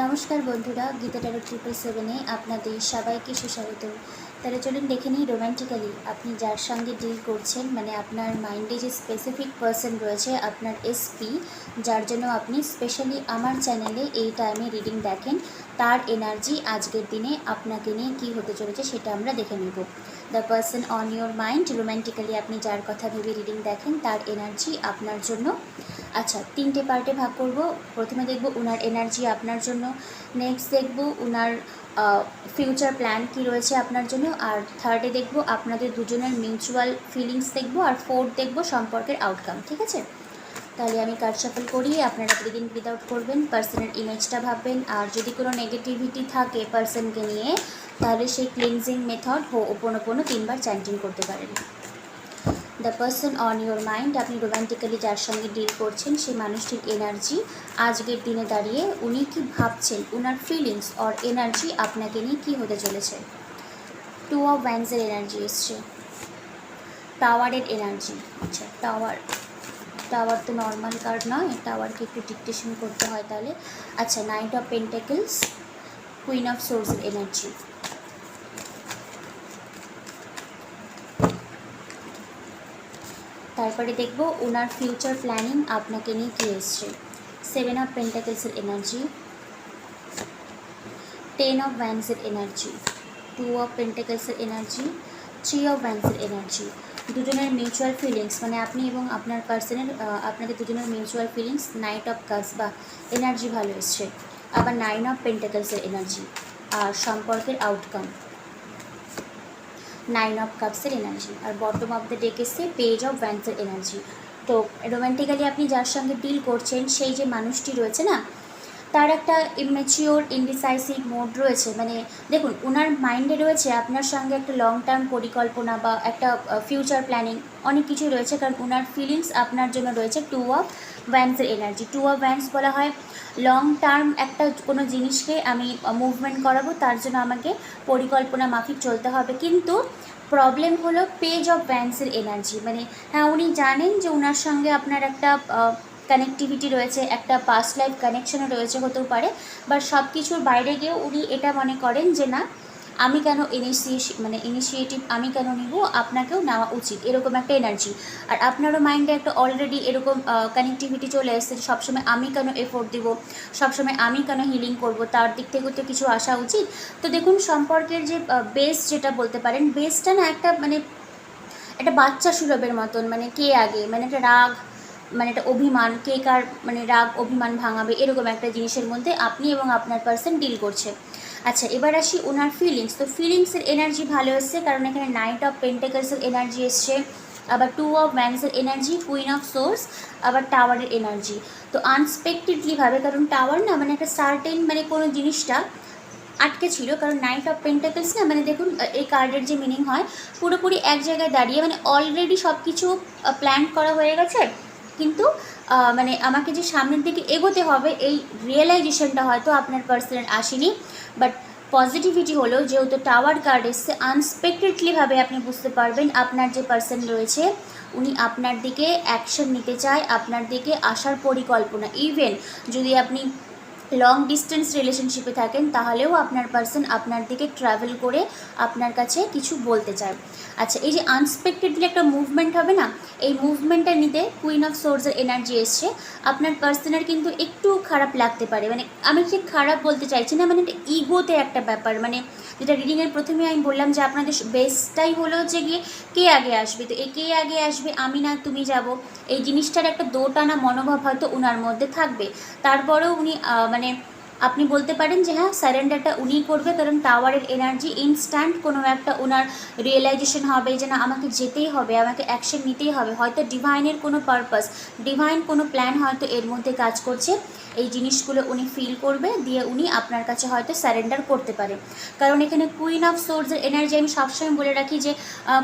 নমস্কার বন্ধুরা, Gita taro triple সেভেনে আপনাদের সবাইকে সুস্বাগত। তাহলে চলুন দেখে নিই রোম্যান্টিক্যালি আপনি যার সঙ্গে ডিল করছেন মানে আপনার মাইন্ডে যে স্পেসিফিক পার্সন রয়েছে, আপনার এসপি যার জন্য আপনি স্পেশালি আমার চ্যানেলে এই টাইমে রিডিং দেখেন, তার এনার্জি আজকের দিনে আপনাকে নিয়ে কী হতে চলেছে সেটা আমরা দেখে নেব। The person on your mind romantically আপনি যার কথা ভেবে রিডিং দেখেন, তার এনার্জি আপনার জন্য আচ্ছা তিনটে পার্টে ভাগ করব। প্রথমে দেখব উনার এনার্জি আপনার জন্য নেক্সট দেখব উনার ফিউচার প্ল্যান কি রয়েছে আপনার জন্য, আর থার্ডে দেখব আপনাদের দুজনের মিউচুয়াল ফিলিংস দেখব, আর ফোর্থ দেখব সম্পর্কের আউটকাম ঠিক আছে? তাহলে আমি কার্ড শাফল করি আপনারা প্রতিদিন প্রিড আউট করবেন পার্সনের ইমেজটা ভাববেন, আর যদি কোনো নেগেটিভিটি থাকে পার্সনকে নিয়ে, তাহলে সেই ক্লিনজিং মেথড হো ওপন ওপনো তিনবার চ্যান্টিং করতে পারেন। The person on your mind, আপনি রোম্যান্টিক্যালি যার সঙ্গে ডিল করছেন, সেই মানুষটির এনার্জি আজকের দিনে দাঁড়িয়ে উনি কি ভাবছেন? ওনার ফিলিংস অর এনার্জি আপনাকে নিয়ে কী হতে চলেছে? টু অফ ভ্যান্সের এনার্জি এসছে। টাওয়ারের এনার্জি আচ্ছা টাওয়ার টাওয়ার তো নর্মাল কার্ড নয় টাওয়ারকে একটু ডিকটেশন করতে হয় তাহলে। আচ্ছা knight of pentacles queen of সোর্সের এনার্জি তারপরে দেখব ওনার ফিউচার প্ল্যানিং আপনাকে নিয়ে কী এসছে। সেভেন অফ পেন্টাকেলসের এনার্জি টেন অফ ভ্যান্সের এনার্জি টু অফ পেন্টাকেলসের এনার্জি থ্রি অফ ভ্যান্সের এনার্জি দুজনের মিউচুয়াল ফিলিংস মানে আপনি এবং আপনার পার্সনের আপনাদের দুজনের মিউচুয়াল ফিলিংস নাইট অফ কাস বা এনার্জি ভালো এসছে। আবার নাইন অফ পেন্টাকেলসের এনার্জি আর সম্পর্কের আউটকাম নাইন অফ কাপসের এনার্জি আর বটম অফ দ্য ডেক এসছে পেজ অফ ভ্যান্সের এনার্জি। তো রোম্যান্টিক্যালি আপনি যার সঙ্গে ডিল করছেন, সেই যে মানুষটি রয়েছে না, তার একটা ইমেচিওর ইনডিসাইসিভ মোড রয়েছে। মানে দেখুন ওনার মাইন্ডে রয়েছে আপনার সঙ্গে একটা লং টার্ম পরিকল্পনা বা একটা ফিউচার প্ল্যানিং অনেক কিছু রয়েছে। কারণ ওনার ফিলিংস আপনার জন্য রয়েছে টু অফ ভ্যান্সের এনার্জি টু অফ ভ্যান্স বলা হয় লং টার্ম একটা কোনো জিনিসকে আমি মুভমেন্ট করাবো, তার জন্য আমাকে পরিকল্পনা মাফিক চলতে হবে। কিন্তু প্রবলেম হলো পেজ অফ ভ্যান্সের এনার্জি মানে হ্যাঁ উনি জানেন যে ওনার সঙ্গে আপনার একটা কানেকটিভিটি রয়েছে, একটা পাস্ট লাইফ কানেকশনও রয়েছে হতেও পারে বাট সব কিছুর বাইরে গিয়েও উনি এটা মনে করেন যে না আমি কেন ইনিশিয়েশন মানে ইনিশিয়েটিভ আমি কেন নিব? আপনাকেও নেওয়া উচিত। এরকম একটা এনার্জি আর আপনারও মাইন্ডে একটা অলরেডি এরকম কানেকটিভিটি চলে এসেছে সবসময় আমি কেন এফোর্ট দিব? সবসময় আমি কেন হিলিং করব? তার দিক থেকে তো কিছু আসা উচিত। তো দেখুন, সম্পর্কের যে বেস যেটা বলতে পারেন বেসটা না একটা মানে একটা বাচ্চা সুলভের মতন। মানে কে আগে? মানে একটা রাগ মানে একটা অভিমান, কে কার মানে রাগ, অভিমান ভাঙাবে? এরকম একটা জিনিসের মধ্যে আপনি এবং আপনার পার্সন ডিল করছে। আচ্ছা এবার আসি ওনার ফিলিংস তো ফিলিংসের এনার্জি ভালো এসছে, কারণ এখানে নাইট অফ পেন্টাকেলসের এনার্জি এসছে, আবার টু অফ ম্যান্সের এনার্জি কুইন অফ সোর্স আবার টাওয়ারের এনার্জি তো আনএক্সপেক্টেডলিভাবে কারণ টাওয়ার না মানে একটা সার্টেন মানে কোনো জিনিসটা আটকে ছিল, কারণ নাইট অফ পেন্টাকেলস না মানে দেখুন এই কার্ডের যে মিনিং হয়, পুরোপুরি এক জায়গায় দাঁড়িয়ে মানে অলরেডি সব কিছু প্ল্যান করা হয়ে গেছে, কিন্তু মানে আমাকে যে সামনের দিকে এগোতে হবে, এই রিয়েলাইজেশনটা হয়তো আপনার পার্সনের আসেনি। বাট পজিটিভিটি হলো, যেহেতু টাওয়ার কার্ড এসছে আনএক্সপেক্টেডলিভাবে আপনি বুঝতে পারবেন আপনার যে পার্সন রয়েছে, উনি আপনার দিকে অ্যাকশন নিতে চায়, আপনার দিকে আসার পরিকল্পনা। ইভেন যদি আপনি লং ডিস্টেন্স রিলেশনশিপে থাকেন, তাহলেও আপনার পার্সন আপনার দিকে ট্রাভেল করে আপনার কাছে কিছু বলতে চায়। আচ্ছা এই যে আনএক্সপেক্টেডলি একটা মুভমেন্ট হবে না? এই মুভমেন্টটা নিতে কুইন অফ সোর্সের এনার্জি এসছে। আপনার পার্সনের কিন্তু একটু খারাপ লাগতে পারে। মানে আমি ঠিক খারাপ বলতে চাইছি না মানে একটা ইগোতে একটা ব্যাপার। মানে যেটা রিডিংয়ের প্রথমে আমি বললাম যে আপনাদের বেস্টটাই হলো যে গিয়ে কে আগে আসবে? তো এ কে আগে আসবে, আমি না, তুমি যাব। এই জিনিসটার একটা দোটানা মনোভাব হয়তো ওনার মধ্যে থাকবে। তারপরেও উনি মানে name. আপনি বলতে পারেন যে হ্যাঁ সারেন্ডারটা উনি করবে, কারণ টাওয়ারের এনার্জি ইনস্ট্যান্ট কোনো একটা ওনার রিয়েলাইজেশন হবে যে না, আমাকে যেতেই হবে, আমাকে অ্যাকশন নিতেই হবে। হয়তো ডিভাইনের কোনো পারপাস ডিভাইন কোনো প্ল্যান হয়তো এর মধ্যে কাজ করছে, এই জিনিসগুলো উনি ফিল করবে, দিয়ে উনি আপনার কাছে হয়তো স্যারেন্ডার করতে পারে। কারণ এখানে কুইন অফ সোর্সের এনার্জি আমি সবসময় বলে রাখি যে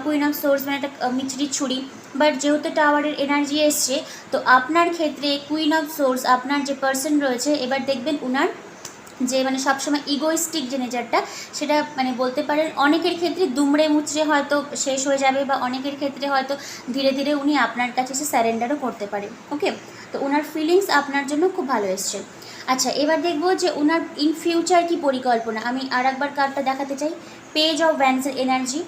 কুইন অফ সোর্স মানে একটা মিচড়ি ছুরি। বাট যেহেতু টাওয়ারের এনার্জি এসছে, তো আপনার ক্ষেত্রে কুইন অফ সোর্স আপনার যে পার্সন রয়েছে, এবার দেখবেন উনার যে মানে সবসময় ইগোইস্টিক যে নেচারটা সেটা মানে বলতে পারেন অনেকের ক্ষেত্রে দুমড়ে মুচড়ে হয়তো শেষ হয়ে যাবে বা অনেকের ক্ষেত্রে হয়তো ধীরে ধীরে উনি আপনার কাছে এসে স্যারেন্ডারও করতে পারে ওকে তো ওনার ফিলিংস আপনার জন্য খুব ভালো এসছে। আচ্ছা এবার দেখব যে ওনার ইন ফিউচার কি পরিকল্পনা। আমি আর একবার কার্ডটা দেখাতে চাই। পেজ অফ ভ্যান্সের এনার্জি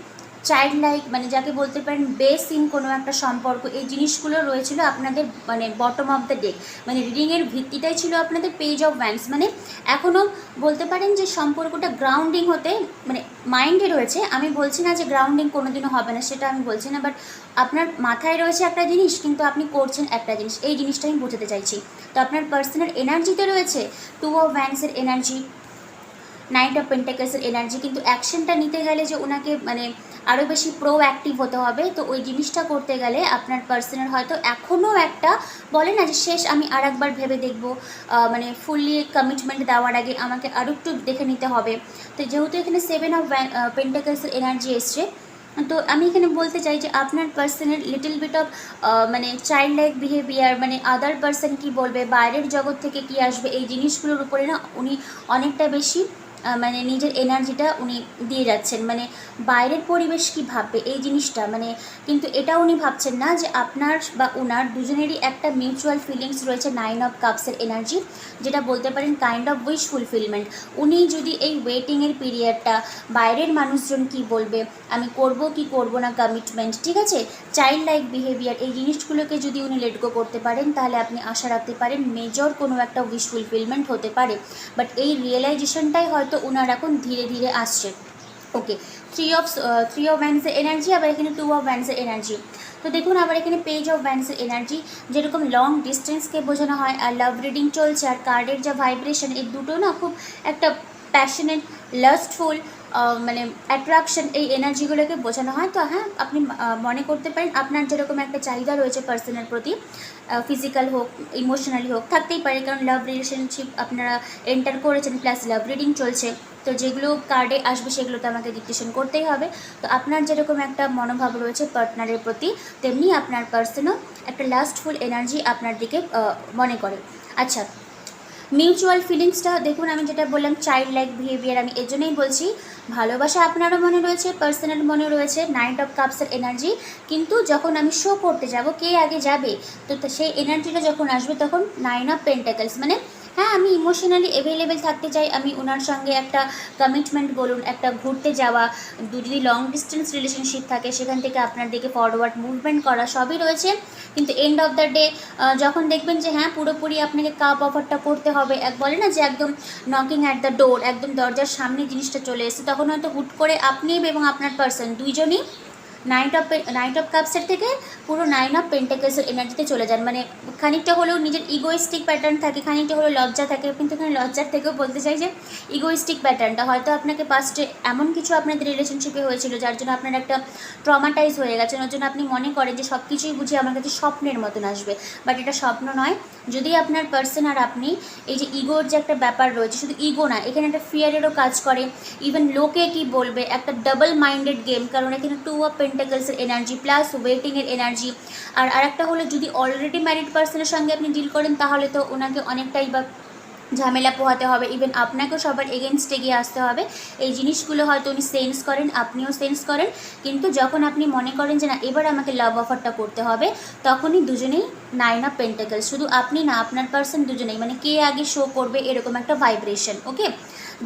চাইল্ড লাইক মানে যাকে বলতে পারেন বেস ইন কোনো একটা সম্পর্ক, এই জিনিসগুলো রয়েছিল আপনাদের মানে বটম অফ দ্য ডেক মানে রিডিংয়ের ভিত্তিটাই ছিল আপনাদের পেজ অফ ভ্যান্স মানে এখনও বলতে পারেন যে সম্পর্কটা গ্রাউন্ডিং হতে মানে মাইন্ডে রয়েছে। আমি বলছি না যে গ্রাউন্ডিং কোনোদিনও হবে না, সেটা আমি বলছি না বাট আপনার মাথায় রয়েছে একটা জিনিস, কিন্তু আপনি করছেন একটা জিনিস। এই জিনিসটা আমি বোঝাতে চাইছি। তো আপনার পার্সোনাল এনার্জিতে রয়েছে টু অফ ভ্যান্সের এনার্জি নাইট অফ পেন্টাকেলসের এনার্জি কিন্তু অ্যাকশনটা নিতে গেলে যে ওনাকে মানে আরও বেশি প্রো অ্যাক্টিভ হতে হবে। তো ওই জিনিসটা করতে গেলে আপনার পার্সনের হয়তো এখনও একটা বলে না যে শেষ আমি আর একবার ভেবে দেখব। মানে ফুললি কমিটমেন্ট দেওয়ার আগে আমাকে আরও একটু দেখে নিতে হবে। তো যেহেতু এখানে সেভেন অফ পেন্টাকেলসের এনার্জি এসছে, তো আমি এখানে বলতে চাই যে আপনার পার্সনের লিটল বিট অফ মানে চাইল্ড লাইক বিহেভিয়ার মানে আদার পার্সন কি বলবে, বাইরের জগৎ থেকে কি আসবে, এই জিনিসগুলোর উপরে না উনি অনেকটা বেশি মানে নিজের এনার্জিটা উনি দিয়ে যাচ্ছেন। মানে বাইরের পরিবেশ কি ভাববে? এই জিনিসটা মানে কিন্তু এটা উনি ভাবছেন না যে আপনার বা ওনার দুজনেরই একটা মিউচুয়াল ফিলিংস রয়েছে নাইন অফ কাপসের এনার্জি যেটা বলতে পারেন কাইন্ড অফ উইশ ফুলফিলমেন্ট উনি যদি এই ওয়েটিংয়ের পিরিয়ডটা বাইরের মানুষজন কি বলবে? আমি করব কি করব না কমিটমেন্ট ঠিক আছে? চাইল্ড লাইক বিহেভিয়ার এই জিনিসগুলোকে যদি উনি লেট গো করতে পারেন, তাহলে আপনি আশা রাখতে পারেন মেজর কোনো একটা উইশ ফুলফিলমেন্ট হতে পারে। বাট এই রিয়েলাইজেশনটাই হয়তো ওনার এখন ধীরে ধীরে আসছে। Okay three of three of ভ্যান্সের energy আবার এখানে টু অফ ভ্যান্সের এনার্জি তো দেখুন, আবার এখানে পেজ অফ ভ্যান্সের এনার্জি যেরকম লং ডিস্টেন্সকে বোঝানো হয়, আর লাভ রিডিং চলছে, আর কার্ডের যা ভাইব্রেশন এই দুটো না খুব একটা প্যাশনেট লাস্টফুল মানে অ্যাট্রাকশন এই এনার্জিগুলোকে বোঝানো হয়, তো হ্যাঁ আপনি মনে করতে পারেন আপনার যেরকম একটা চাহিদা রয়েছে পার্সনের প্রতি ফিজিক্যাল হোক ইমোশনালি হোক, থাকতেই পারে, কারণ লাভ রিলেশনশিপ আপনারা এন্টার করেছেন প্লাস লাভ রিডিং চলছে, তো যেগুলো কার্ডে আসবে সেগুলো তো আমাকে ডিকটেশন করতেই হবে, তো আপনার যেরকম একটা মনোভাব রয়েছে পার্টনারের প্রতি, তেমনি আপনার পার্সনও একটা লাস্টফুল এনার্জি আপনার দিকে মনে করে। আচ্ছা মিউচুয়াল ফিলিংসটা দেখুন আমি যেটা বললাম চাইল্ড লাইক বিহেভিয়ার আমি এর বলছি। ভালোবাসা আপনারও মনে রয়েছে পার্সোনাল মনে রয়েছে নাইট অফ কাপসের এনার্জি কিন্তু যখন আমি শো করতে যাব, কে আগে যাবে? তো সেই এনার্জিটা যখন আসবে, তখন নাইন অফ পেন্টাকেলস মানে হ্যাঁ আমি ইমোশনালি অ্যাভেলেবেল থাকতে চাই। আমি ওনার সঙ্গে একটা কমিটমেন্ট বলুন, একটা ঘুরতে যাওয়া যদি লং ডিস্টেন্স রিলেশনশিপ থাকে, সেখান থেকে আপনার দিকে ফরওয়ার্ড মুভমেন্ট করা সবই রয়েছে। কিন্তু এন্ড অফ দ্য ডে যখন দেখবেন যে হ্যাঁ পুরোপুরি আপনাকে কাপ অফারটা করতে হবে, এক বলে না যে একদম নকিং অ্যাট দ্য ডোর একদম দরজার সামনে জিনিসটা চলে এসেছে, তখন হয়তো হুট করে আপনি এবং আপনার পার্সন দুইজনই নাইট অফ নাইট অফ কাপসের থেকে পুরো নাইন অফ পেন্টাকেলসের এনার্জিতে চলে যান। মানে খানিকটা হলেও নিজের ইগোইস্টিক প্যাটার্ন থাকে, খানিকটা হলেও লজ্জা থাকে, কিন্তু এখানে লজ্জার থেকেও বলতে চাই যে ইগোইস্টিক প্যাটার্নটা হয়তো আপনাকে পাস্টে এমন কিছু আপনাদের রিলেশনশিপে হয়েছিল যার জন্য আপনার একটা ট্রমাটাইজ হয়ে গেছে, ওর জন্য আপনি মনে করেন যে সব কিছুই বুঝে আমার কাছে স্বপ্নের মতন আসবে। বাট এটা স্বপ্ন নয়। যদি আপনার পার্সন আর আপনি এই যে ইগোর যে একটা ব্যাপার রয়েছে, শুধু ইগো না, এখানে একটা ফিয়ারেরও কাজ করে। ইভেন লোকে কি বলবে, একটা ডাবল মাইন্ডেড গেম কারণ এখানে টু অফ পেন্টাকেলসের এনার্জি প্লাস ওয়েটিংয়ের এনার্জি আর আরেকটা হলো, যদি অলরেডি ম্যারিড পার্সনের সঙ্গে আপনি ডিল করেন, তাহলে তো ওনাকে অনেকটাই বা ঝামেলা পোহাতে হবে। ইভেন আপনাকেও সবার এগেনস্টে গিয়ে আসতে হবে। এই জিনিসগুলো হয়তো উনি সেন্স করেন, আপনিও সেন্স করেন। কিন্তু যখন আপনি মনে করেন যে, না, এবার আমাকে লাভ অফারটা করতে হবে, তখনই দুজনেই নাইন অফ পেন্টাকেল শুধু আপনি না, আপনার পার্সন দুজনেই। মানে কে আগে শো করবে, এরকম একটা ভাইব্রেশন ওকে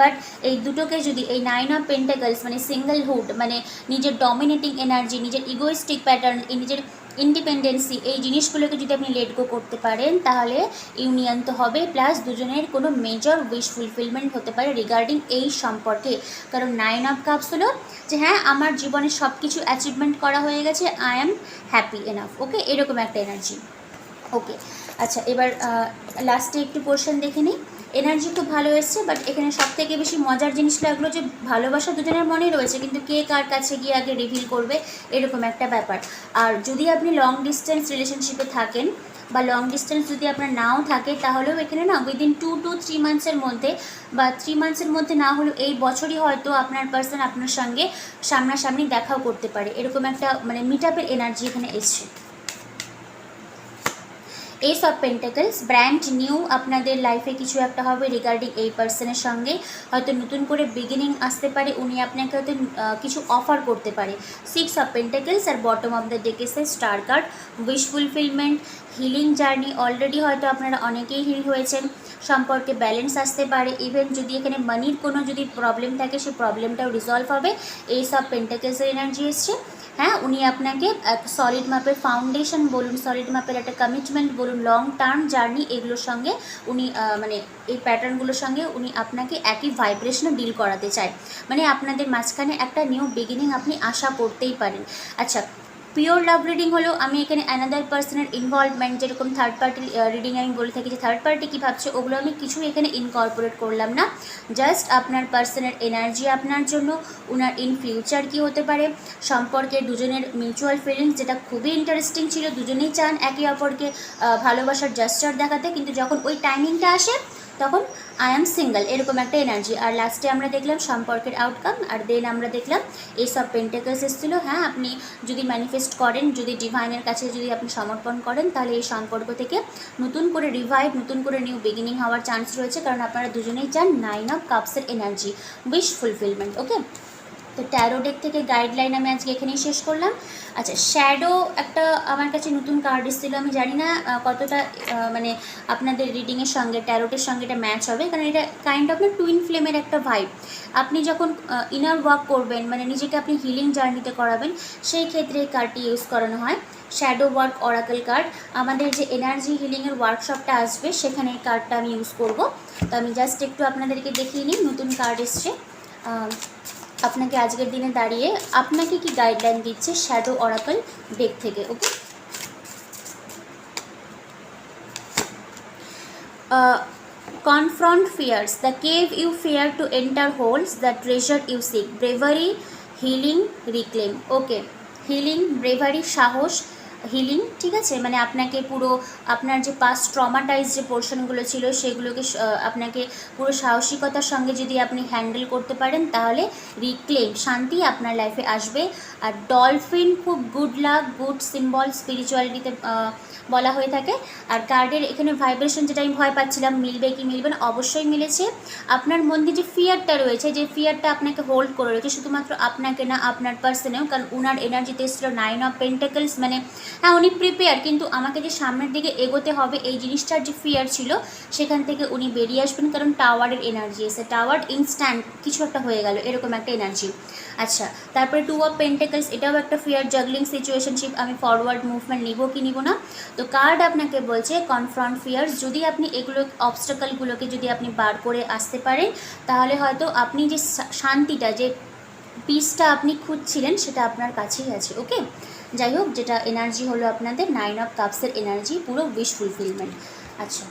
বাট এই দুটোকে যদি, এই নাইন অফ পেন্টাকেলস মানে সিঙ্গেল হুড মানে নিজের ডমিনেটিং এনার্জি নিজের ইগোইস্টিক প্যাটার্ন নিজের ইন্ডিপেন্ডেন্সি এই জিনিসগুলোকে যদি আপনি লেট গো করতে পারেন, তাহলে ইউনিয়ন তো হবে প্লাস দুজনের কোনো মেজর উইশ ফুলফিলমেন্ট হতে পারে রিগার্ডিং এই সম্পর্কে। কারণ নাইন অফ কাপস হলো যে হ্যাঁ আমার জীবনে সব কিছু অ্যাচিভমেন্ট করা হয়ে গেছে I am happy enough okay এরকম একটা এনার্জি ওকে আচ্ছা এবার লাস্টে একটু পোর্শন দেখে নিই। এনার্জি খুব ভালো এসছে বাট এখানে সব থেকে বেশি মজার জিনিস লাগল যে ভালোবাসা দুজনের মনেই রয়েছে, কিন্তু কে কার কাছে গিয়ে আগে রিভিল করবে, এরকম একটা ব্যাপার। আর যদি আপনি লং ডিস্টেন্স রিলেশনশিপে থাকেন, বা লং ডিস্টেন্স যদি আপনার নাও থাকে, তাহলেও এখানে না উইদিন টু টু থ্রি মান্থসের মধ্যে, বা থ্রি মান্থসের মধ্যে না হলেও এই বছরই হয়তো আপনার পার্সন আপনার সঙ্গে সামনাসামনি দেখাও করতে পারে। এরকম একটা মানে মিট আপের এনার্জি এখানে এসছে। Ace of pentacles brand new আপনাদের লাইফে কিছু একটা হবে রিগার্ডিং এই পার্সনের সঙ্গে। হয়তো নতুন করে বিগিনিং আসতে পারে, উনি আপনাকে হয়তো কিছু অফার করতে পারে। সিক্স অফ পেন্টাকলস আর bottom of the ডেকেসে star card wish fulfilment healing journey already হয়তো আপনারা অনেকেই হিল হয়েছেন। সম্পর্কে ব্যালেন্স আসতে পারে ইভেন যদি এখানে মানির কোনো যদি প্রবলেম থাকে সেই প্রবলেমটাও রিজলভ হবে। এই সব পেন্টাকেলসের এনার্জি এসছে। হ্যাঁ উনি আপনাকে সলিড মাপের ফাউন্ডেশন বলুন সলিড মাপের একটা কমিটমেন্ট বলুন লং টার্ম জার্নি এগুলোর সঙ্গে উনি মানে এই প্যাটার্নগুলোর সঙ্গে উনি আপনাকে একই ভাইব্রেশনে ডিল করাতে চায়। মানে আপনাদের মাঝখানে একটা নিউ বিগিনিং আপনি আশা করতেই পারেন। আচ্ছা পিওর লাভ রিডিং হলো, আমি এখানে অ্যানাদার পার্সনের ইনভলভমেন্ট যেরকম থার্ড পার্টি রিডিং আমি বলে থাকি যে থার্ড পার্টি কী ভাবছে, ওগুলো আমি কিছু এখানে ইনকর্পোরেট করলাম না। জাস্ট আপনার পার্সনের এনার্জি আপনার জন্য ওনার ইন ফিউচার কী হতে পারে, সম্পর্কে দুজনের মিউচুয়াল ফিলিংস যেটা খুবই ইন্টারেস্টিং ছিল, দুজনেই চান একে অপরকে ভালোবাসার জাস্টার দেখাতে, কিন্তু যখন ওই টাইমিংটা আসে তখন আই অ্যাম সিঙ্গেল এরকম একটা এনার্জি আর লাস্টে আমরা দেখলাম সম্পর্কের আউটকাম আর দেন আমরা দেখলাম এই সব পেন্টেকার্স এসেছিল। হ্যাঁ আপনি যদি ম্যানিফেস্ট করেন, যদি ডিভাইনের কাছে যদি আপনি সমর্পণ করেন, তাহলে এই সম্পর্ক থেকে নতুন করে রিভাইভ নতুন করে নিউ বিগিনিং হওয়ার চান্স রয়েছে। কারণ আপনারা দুজনেই চান নাইন অফ কাপসের এনার্জি উইশ ফুলফিলমেন্ট ওকে তো ট্যারো ডেক থেকে গাইডলাইন আমি আজকে এখানেই শেষ করলাম। আচ্ছা শ্যাডো একটা আমার কাছে নতুন কার্ড এসেছিল, আমি জানি না কতটা মানে আপনাদের রিডিংয়ের সঙ্গে ট্যারোটের সঙ্গে এটা ম্যাচ হবে, কারণ এটা কাইন্ড অফ না টুইন ফ্লেমের একটা ভাইব আপনি যখন ইনার ওয়ার্ক করবেন মানে নিজেকে আপনি হিলিং জার্নিতে করাবেন, সেই ক্ষেত্রে এই কার্ডটি ইউজ করানো হয়। শ্যাডো ওয়ার্ক অরাকেল কার্ড আমাদের যে এনার্জি হিলিংয়ের ওয়ার্কশপটা আসবে, সেখানে এই কার্ডটা আমি ইউজ করব। তো আমি জাস্ট একটু আপনাদেরকে দেখিয়ে নিই, নতুন কার্ড এসছে। আপনাকে আজকের দিনে দাঁড়িয়ে আপনাকে কি গাইডলাইন দিচ্ছে শ্যাডো অরাকল ডেক থেকে okay confront fears the cave you fear to enter holds the treasure you seek bravery healing reclaim okay healing bravery সাহস হিলিং ঠিক আছে? মানে আপনাকে পুরো আপনার যে পাস ট্রমাটাইজ যে পোর্শনগুলো ছিল, সেগুলোকে আপনাকে পুরো সাহসিকতার সঙ্গে যদি আপনি হ্যান্ডেল করতে পারেন, তাহলে রিক্লেম শান্তি আপনার লাইফে আসবে। আর ডলফিন খুব গুড লাক গুড সিম্বল স্পিরিচুয়ালিটিতে বলা হয়ে থাকে। আর কার্ডের এখানে ভাইব্রেশন যেটা আমি ভয় পাচ্ছিলাম, মিলবে কি মিলবে না, অবশ্যই মিলেছে। আপনার মধ্যে যে ফিয়ারটা রয়েছে, যে ফিয়ারটা আপনাকে হোল্ড করে রয়েছে, শুধুমাত্র আপনাকে না, আপনার পার্সনেও কারণ উনার এনার্জিতে এসেছিল নাইন অফ পেন্টাকলস মানে হ্যাঁ উনি প্রিপেয়ার কিন্তু আমাকে যে সামনের দিকে এগোতে হবে, এই জিনিসটার যে ফিয়ার ছিল, সেখান থেকে উনি বেরিয়ে আসবেন, কারণ টাওয়ারের এনার্জি এসে টাওয়ার ইনস্ট্যান্ট কিছু একটা হয়ে গেল, এরকম একটা এনার্জি আচ্ছা তারপরে টু অফ পেন্টেকলস এটাও একটা ফিয়ার জাগলিং সিচুয়েশনশিপ আমি ফরওয়ার্ড মুভমেন্ট নিব কি নিব না? তো কার্ড আপনাকে বলছে কনফ্রন্ট ফিয়ার্স যদি আপনি এগুলো অবস্টাকলগুলোকে যদি আপনি বার করে আসতে পারেন, তাহলে হয়তো আপনি যে শান্তিটা, যে পিসটা আপনি খুঁজছিলেন, সেটা আপনার কাছেই আছে ওকে যাই হোক, যেটা এনার্জি হলো আপনাদের নাইন অফ কাপসের এনার্জি পুরো উইশ ফুলফিলমেন্ট আচ্ছা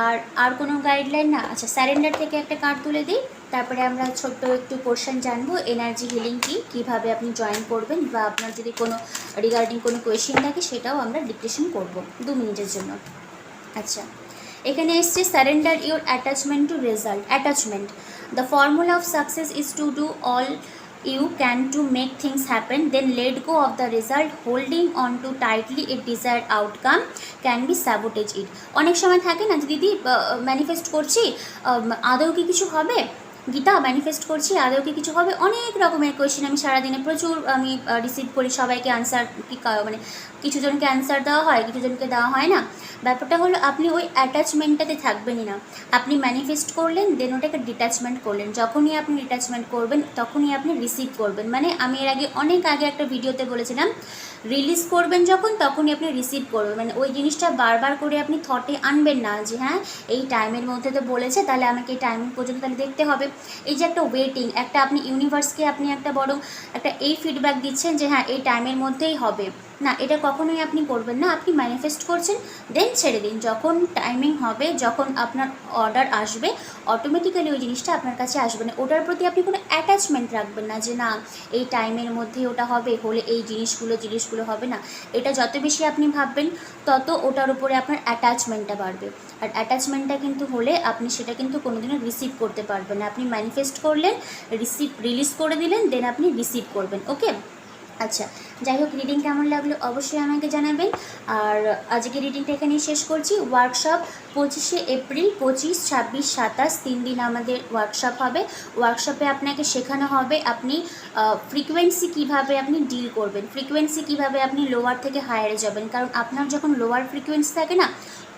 আর আর কোনো গাইডলাইন না? আচ্ছা স্যারেন্ডার থেকে একটা কার্ড তুলে দিই, তারপরে আমরা ছোট্ট একটু কোশ্চেন জানব এনার্জি হিলিং কি, কীভাবে আপনি জয়েন করবেন, বা আপনার যদি কোনো রিগার্ডিং কোনো কোয়েশ্চেন থাকে, সেটাও আমরা ডিপ্রেশন করব দু মিনিটের জন্য। আচ্ছা এখানে এসছে surrender your attachment to result attachment the formula of success is to do all you can to make things happen then let go of the result holding on too tightly it desired outcome can be sabotage it অনেক সময় থাকে না যে দিদি manifest করছি আদৌ কি কিছু হবে? গীতা ম্যানিফেস্ট করছি, আদৌ কি কিছু হবে? অনেক রকমের কোয়েশ্চেন আমি সারাদিনে প্রচুর আমি রিসিভ করি, সবাইকে আনসার কি মানে কিছু জনকে অ্যান্সার দেওয়া হয়, কিছু জনকে দেওয়া হয় না। ব্যাপারটা হলো আপনি ওই অ্যাটাচমেন্টটাতে থাকবেনই না। আপনি ম্যানিফেস্ট করলেন দেন ওটাকে ডিট্যাচমেন্ট করলেন। যখনই আপনি ডিট্যাচমেন্ট করবেন, তখনই আপনি রিসিভ করবেন। মানে আমি এর আগে অনেক আগে একটা ভিডিওতে বলেছিলাম রিলিজ করবেন যখন, তখনই আপনি রিসিভ করবেন। মানে ওই জিনিসটা বারবার করে আপনি থটে আনবেন না যে হ্যাঁ এই টাইমের মধ্যে তো বলেছে, তাহলে আমাকে এই টাইমিং পর্যন্ত তাহলে দেখতে হবে। এই যে একটা ওয়েটিং একটা আপনি ইউনিভার্সকে আপনি একটা বড় একটা এই ফিডব্যাক দিচ্ছেন যে হ্যাঁ এই টাইমের মধ্যেই হবে। না, এটা কখনোই আপনি করবেন না। আপনি ম্যানিফেস্ট করছেন দেন ছেড়ে দিন। যখন টাইমিং হবে, যখন আপনার অর্ডার আসবে অটোমেটিক্যালি ওই জিনিসটা আপনার কাছে আসবে না। ওটার প্রতি আপনি কোনো অ্যাটাচমেন্ট রাখবেন না যে, না, এই টাইমের মধ্যে ওটা হবে, হলে এই জিনিসগুলো জিনিসগুলো হবে না। এটা যত বেশি আপনি ভাববেন, তত ওটার উপরে আপনার অ্যাটাচমেন্টটা বাড়বে। আর অ্যাটাচমেন্টটা কিন্তু হলে আপনি সেটা কিন্তু কোনোদিনও রিসিভ করতে পারবেন না। আপনি ম্যানিফেস্ট করলেন রিসিভ রিলিজ করে দিলেন দেন আপনি রিসিভ করবেন ওকে আচ্ছা যাই হোক রিডিং কেমন লাগল অবশ্যই আমাকে জানাবেন। আর আজকে রিডিংটা এখানেই শেষ করছি। ওয়ার্কশপ পঁচিশে এপ্রিল পঁচিশ, ছাব্বিশ, সাতাশ, তিন দিন আমাদের ওয়ার্কশপ হবে। ওয়ার্কশপে আপনাকে শেখানো হবে আপনি ফ্রিকোয়েন্সি কীভাবে আপনি ডিল করবেন। ফ্রিকোয়েন্সি কীভাবে আপনি লোয়ার থেকে হায়ারে যাবেন। কারণ আপনার যখন লোয়ার ফ্রিকোয়েন্সি থাকে না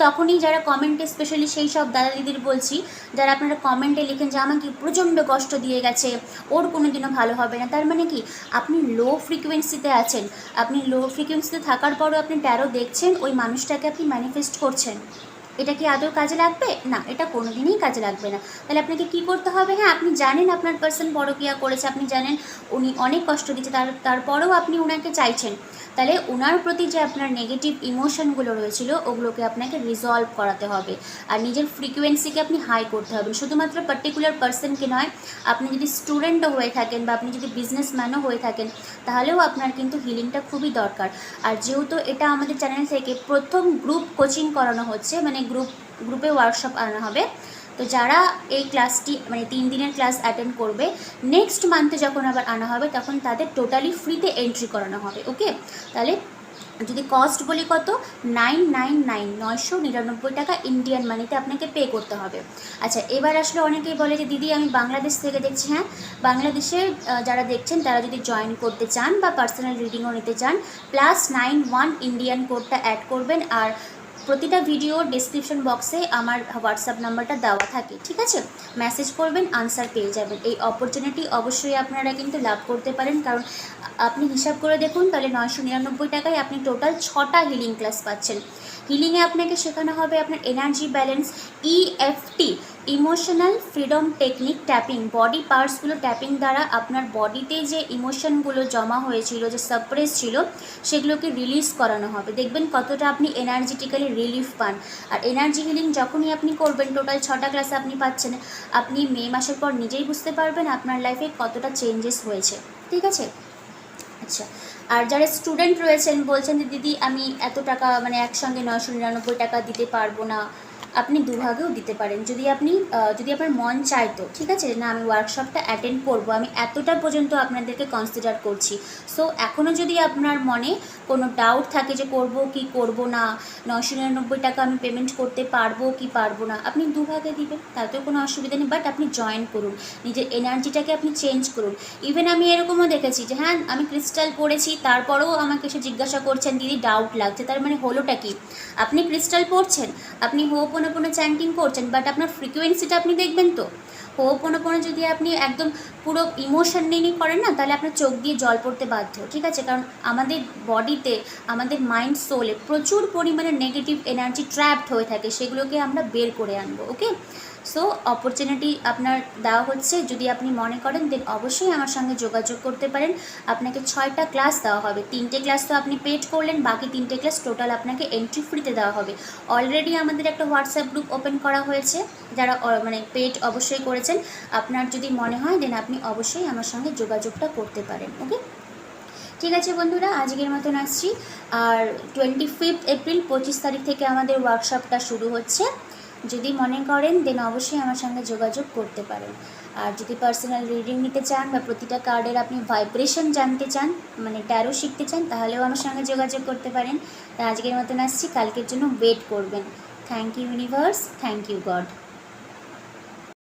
তখনই যারা কমেন্টে স্পেশালি সেই সব দাদা দিদির বলছি, যারা আপনারা কমেন্টে লিখেন যে আমাকে প্রচণ্ড কষ্ট দিয়ে গেছে, ওর কোনো দিনও ভালো হবে না। তার মানে কি, আপনি লো ফ্রিকোয়েন্সিতে আছেন, আপনি লো ফ্রিকোয়েন্সিতে থাকার পরও আপনি ট্যারো দেখছেন, ওই মানুষটাকে আপনি ম্যানিফেস্ট করছেন। এটা কি আদৌ কাজে লাগবে? না, এটা কোনো দিনই কাজে লাগবে না। তাহলে আপনাকে কি করতে হবে? হ্যাঁ আপনি জানেন আপনার পার্সন পরকিয়া করেছে, আপনি জানেন উনি অনেক কষ্ট দিচ্ছে, তার, তারপরেও আপনি ওনাকে চাইছেন। তাহলে ওনার প্রতি যে আপনার নেগেটিভ ইমোশনগুলো রয়েছিল, ওগুলোকে আপনাকে রিজলভ করাতে হবে। আর নিজের ফ্রিকোয়েন্সিকে আপনি হাই করতে হবে। শুধুমাত্র পার্টিকুলার পার্সনকে নয়, আপনি যদি স্টুডেন্টও হয়ে থাকেন বা আপনি যদি বিজনেসম্যানও হয়ে থাকেন, তাহলেও আপনার কিন্তু হিলিংটা খুবই দরকার। আর যেহেতু এটা আমাদের চ্যানেল থেকে প্রথম গ্রুপ কোচিং করানো হচ্ছে মানে গ্রুপ গ্রুপে ওয়ার্কশপ আনা হবে তো যারা এই ক্লাসটি মানে তিন দিনের ক্লাস অ্যাটেন্ড করবে নেক্সট মান্থে যখন আবার আনা হবে, তখন তাদের টোটালি ফ্রিতে এন্ট্রি করানো হবে ওকে তাহলে যদি কস্ট বলি কত? নাইন নাইন নাইন নয়শো নিরানব্বই টাকা ইন্ডিয়ান মানিতে আপনাকে পে করতে হবে। আচ্ছা এবার আসলে অনেকেই বলে যে, দিদি, আমি বাংলাদেশ থেকে দেখছি হ্যাঁ? বাংলাদেশে যারা দেখছেন, তারা যদি জয়েন করতে চান বা পার্সোনাল রিডিংও নিতে চান প্লাস নাইন ওয়ান ইন্ডিয়ান কোডটা অ্যাড করবেন আর প্রতিটা ভিডিও ডিসক্রিপশন বক্সে আমার হোয়াটসঅ্যাপ নাম্বারটা দেওয়া থাকে, ঠিক আছে? মেসেজ করবেন আনসার পেয়ে যাবেন। এই অপরচুনিটি অবশ্যই আপনারা কিন্তু লাভ করতে পারেন, কারণ আপনি হিসাব করে দেখুন, তাহলে নয়শো নিরানব্বই টাকায় আপনি টোটাল ছটা হিলিং ক্লাস পাচ্ছেন। হিলিংয়ে আপনাকে শেখানো হবে আপনার energy balance EFT emotional freedom technique tapping body পার্টসগুলো tapping দ্বারা আপনার বডিতে যে ইমোশনগুলো জমা হয়েছিল, যে সাপ্রেস ছিল, সেগুলোকে রিলিজ করানো হবে। দেখবেন কতটা আপনি এনার্জেটিক্যালি রিলিফ পান। আর এনার্জি হিলিং যখনই আপনি করবেন টোটাল ছটা ক্লাসে আপনি পাচ্ছেন, আপনি মে মাসের পর নিজেই বুঝতে পারবেন আপনার লাইফে কতটা চেঞ্জেস হয়েছে। ঠিক আছে? আচ্ছা আর যারা স্টুডেন্ট রয়েছেন, বলছেন যে, দিদি, আমি এত টাকা মানে একসঙ্গে নয়শো নিরানব্বই টাকা দিতে পারব না। আপনি দুভাগেও দিতে পারেন। যদি আপনি যদি আপনার মন চাইতো ঠিক আছে? না, আমি ওয়ার্কশপটা অ্যাটেন্ড করব। আমি এতটা পর্যন্ত আপনাদেরকে কনসিডার করছি। সো এখনও যদি আপনার মনে কোনো ডাউট থাকে যে করব কি করব না নশো নিরানব্বই টাকা আমি পেমেন্ট করতে পারব কি পারব না, আপনি দুভাগে দিবেন। তাতেও কোনো অসুবিধা নেই। বাট আপনি জয়েন করুন। নিজের এনার্জিটাকে আপনি চেঞ্জ করুন। ইভেন আমি এরকমও দেখেছি যে হ্যাঁ আমি ক্রিস্টাল পড়েছি, তারপরেও আমাকে এসে জিজ্ঞাসা করছেন, দিদি ডাউট লাগছে। তার মানে হলোটা কি? আপনি ক্রিস্টাল পড়ছেন, আপনি হোপোনোপোনো চ্যান্টিং করছেন বাট আপনার ফ্রিকোয়েন্সিটা আপনি দেখবেন তো। হোপোনোপোনো যদি আপনি একদম পুরো ইমোশন নিয়ে করেন না, তাহলে আপনার চোখ দিয়ে জল পড়তে বাধ্য, ঠিক আছে? কারণ আমাদের বডিতে আমাদের মাইন্ড সোলে প্রচুর পরিমাণে নেগেটিভ এনার্জি ট্র্যাপড হয়ে থাকে, সেগুলোকে আমরা বের করে আনব ওকে সো অপরচুনিটি আপনার দেওয়া হচ্ছে। যদি আপনি মনে করেন দেন অবশ্যই আমার সঙ্গে যোগাযোগ করতে পারেন। আপনাকে ছয়টা ক্লাস দেওয়া হবে। তিনটে ক্লাস তো আপনি পেড করলেন, বাকি তিনটে ক্লাস টোটাল আপনাকে এন্ট্রি ফ্রিতে দেওয়া হবে। অলরেডি আমাদের একটা হোয়াটসঅ্যাপ গ্রুপ ওপেন করা হয়েছে, যারা মানে পেড অবশ্যই করেছেন। আপনার যদি মনে হয় দেন আপনি অবশ্যই আমার সঙ্গে যোগাযোগটা করতে পারেন ওকে ঠিক আছে বন্ধুরা, আজকের মতন আসছি। আর টোয়েন্টি ফিফথ এপ্রিল পঁচিশ তারিখ থেকে আমাদের ওয়ার্কশপটা শুরু হচ্ছে। যদি মনে করেন দেন অবশ্যই আমার সঙ্গে যোগাযোগ করতে পারেন। আর যদি পার্সোনাল রিডিং নিতে চান বা প্রতিটা কার্ডের আপনি ভাইব্রেশন জানতে চান মানে ট্যারো শিখতে চান, তাহলেও আমার সঙ্গে যোগাযোগ করতে পারেন। তা আজকের মতন আসছি, কালকের জন্য ওয়েট করবেন। Thank you universe thank you God